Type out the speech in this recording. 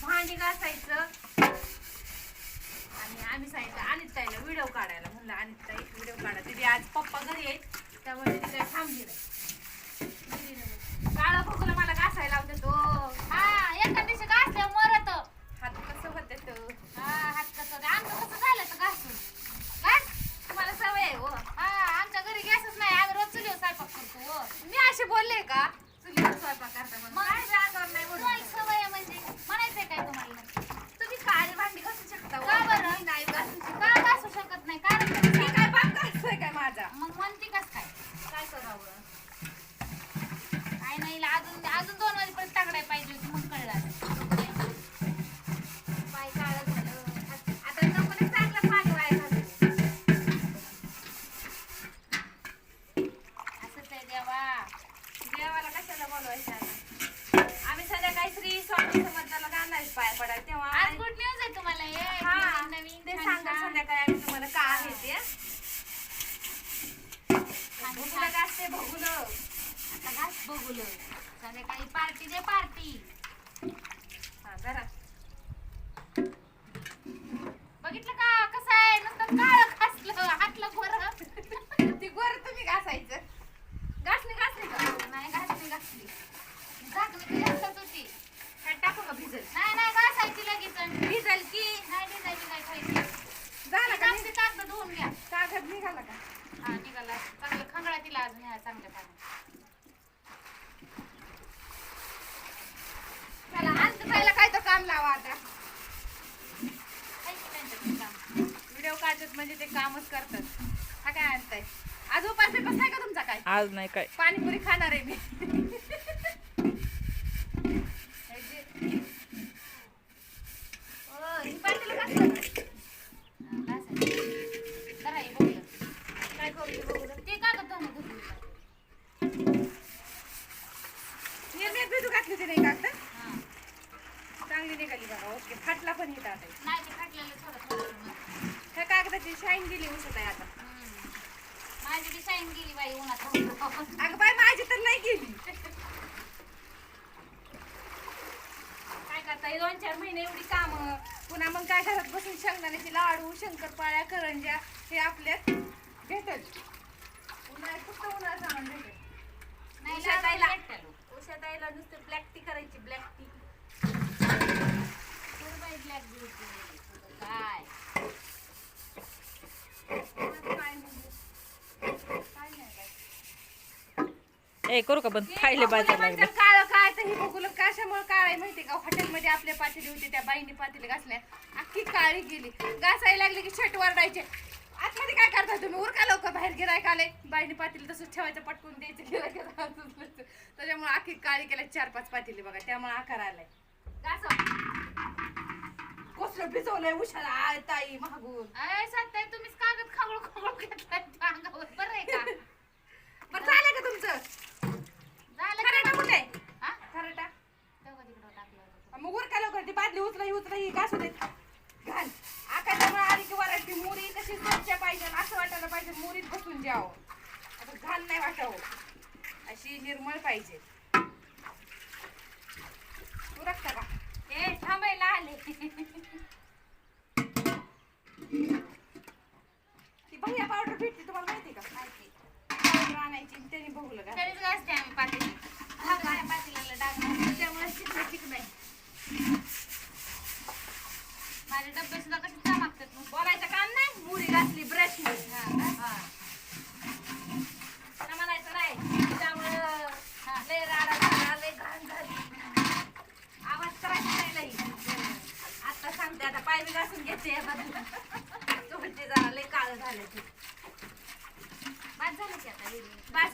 भांडी घासायचं. आणि आम्ही सांगितलं अनित ताईला व्हिडिओ काढायला. म्हणलं अनित ताई व्हिडिओ काढा. तिथे आज पप्पा घरी आहेत. त्यामुळे तिथे थांबली नाही. काळा बघूला मला घासायला लावते तो हा एका दिवशी घासल्या मरत. हात कसं होते तो? हा हात कसं आमचं कसं झालं तर घासून? घास. तुम्हाला सवय आहे हो. हा आमच्या घरी गॅसच नाही. आम्ही रोज चुलीवर स्वयंपाक करतो हो. मी असे बोलले का? म्हणायचंय काय तुम्हाला तुम्ही काळी शकता का बरं? शकत. नाही कारण काय माझा मग म्हणते काय काय नाही अजून अजून दोन वाजेपर्यंत तगडाय पाहिजे होती मग कळलं पाया पडायला तेव्हा आज गुड न्यूज आहे तुम्हाला हे हा नवीन नवीन ते छान सांगा छान. संध्याकाळी आम्ही तुम्हाला का आहे ते छान भगुलं छान. गाजते भगुलं आता घास बघूल संध्याकाळी पार्टी दे पार्टी हा जरा बघितलं का कसं आहे नुसतं काळं खासलं हातलं बरं ती गोर तुम्ही घासायचं घासली घासली का नाही घासली घासली झाकली तुझी हातात होती काय टाकू का भिजल नाही नाही घासायची लगेच नाही भिजल की डिझायची नाही खायची झालं का कागदी कागद धुवून घ्या कागद निघाला का हा निघाला चांगलं खंगळा चांगल्या पाण्यात चला आज काय तर काम लावा आता. व्हिडिओ काढतात म्हणजे ते कामच करतात. हा काय आणताय आज उपास बिपास नाही का तुमचा काय? आज नाही काय. पाणीपुरी खाणार आहे मी हे जे- ओ, ही पातेलं घासलं का? हा, घासायची. जरा हे बघूया. काय करू ते बघू दे. ते कागद धुवून धुवून भिजू घातली होती नाही का आता. चांगली निघाली बघा ओके. फाटला पण येत आता. नाही ते फाटलेलं थोडं थोडं थोडं. ह्या कागदाची शाईन गेली उसत आहे आता. हम्म. माझी बी शाईन गेली बाई उन्हात. अगं बाई माझी तर नाही गेली. काय करता हे दोन चार महिने एवढी काम. पुन्हा मग काय घरात बसून शेंगदाण्याचे लाडू शंकरपाळ्या करंज्या हे आपल्यात भेटत उन्हाळ्यात फक्त उन्हाळ्यात सामान भेटत नाही उषा ताईला लाडू भेटलं. उषा ताईला नुसतं ब्लॅक टी करायची ब्लॅक टी थोडं बाई black beauty. थोडं काय काय म्हणजे काय नाही काय ए करू का बंद? खायले बाजार लागलं. काळ काय तर ही बघून कशामुळे काळ आहे माहिती का? हॉटेलमध्ये आपल्या पातेली होते त्या बाईने पातेली घासल्या. अख्खी काळी गेली. घासायला लागली की छट वरडायचे. आतमध्ये काय करता तुम्ही? उरका लवकर बाहेर गिरायक आले? बाईने पातेली तसंच ठेवायचं पटकून द्यायचं गिरायक त्याच्यामुळे अख्खी काळी केल्या चार पाच पातेली बघा. त्यामुळे आकार आलाय. कसलं भिजवलंय उशाला. आय ताई मागून अय सत्ताय तुम्हीच कागद खवळ खवळ घेतलाय अंगावर. बरं आहे का? बरं झालं का तुमचं? खरटा? कुठे हा? खरटा. मग उरका लवकर? ती बादली उचला उचला ही घासू देत? घाल. आकाशामुळे आली की वराठी मुरी कशी स्वच्छ पाहिजे असं वाटायला पाहिजे मुरीत बसून द्यावं. आता घाल नाही वाटावं. अशी निर्मळ पाहिजे. उरकता का ए थांबायला आले ती भैया पावडर भेटते तुम्हाला माहिती का? माहिती. पावडर आणायची आणि त्याने बघूलं का तरीच घासते आम्ही पातेली हा काय पातेल्याला डाग नाही. त्यामुळे चिकन चिकन आहे माझे डब्बे सुद्धा कसे चमकतात मग. बोलायचं काम नाही. मुरी घातली ब्रश हा का? म्हणायचं नाही. त्यामुळं हा. लय राडा झाला लय घाण झाली. आवाज करायचा नाही लई. आता सांगते आता पाय बी घासून घेते. तो म्हणते जरा लय काळ झालं ते. झालं की आता हे. बस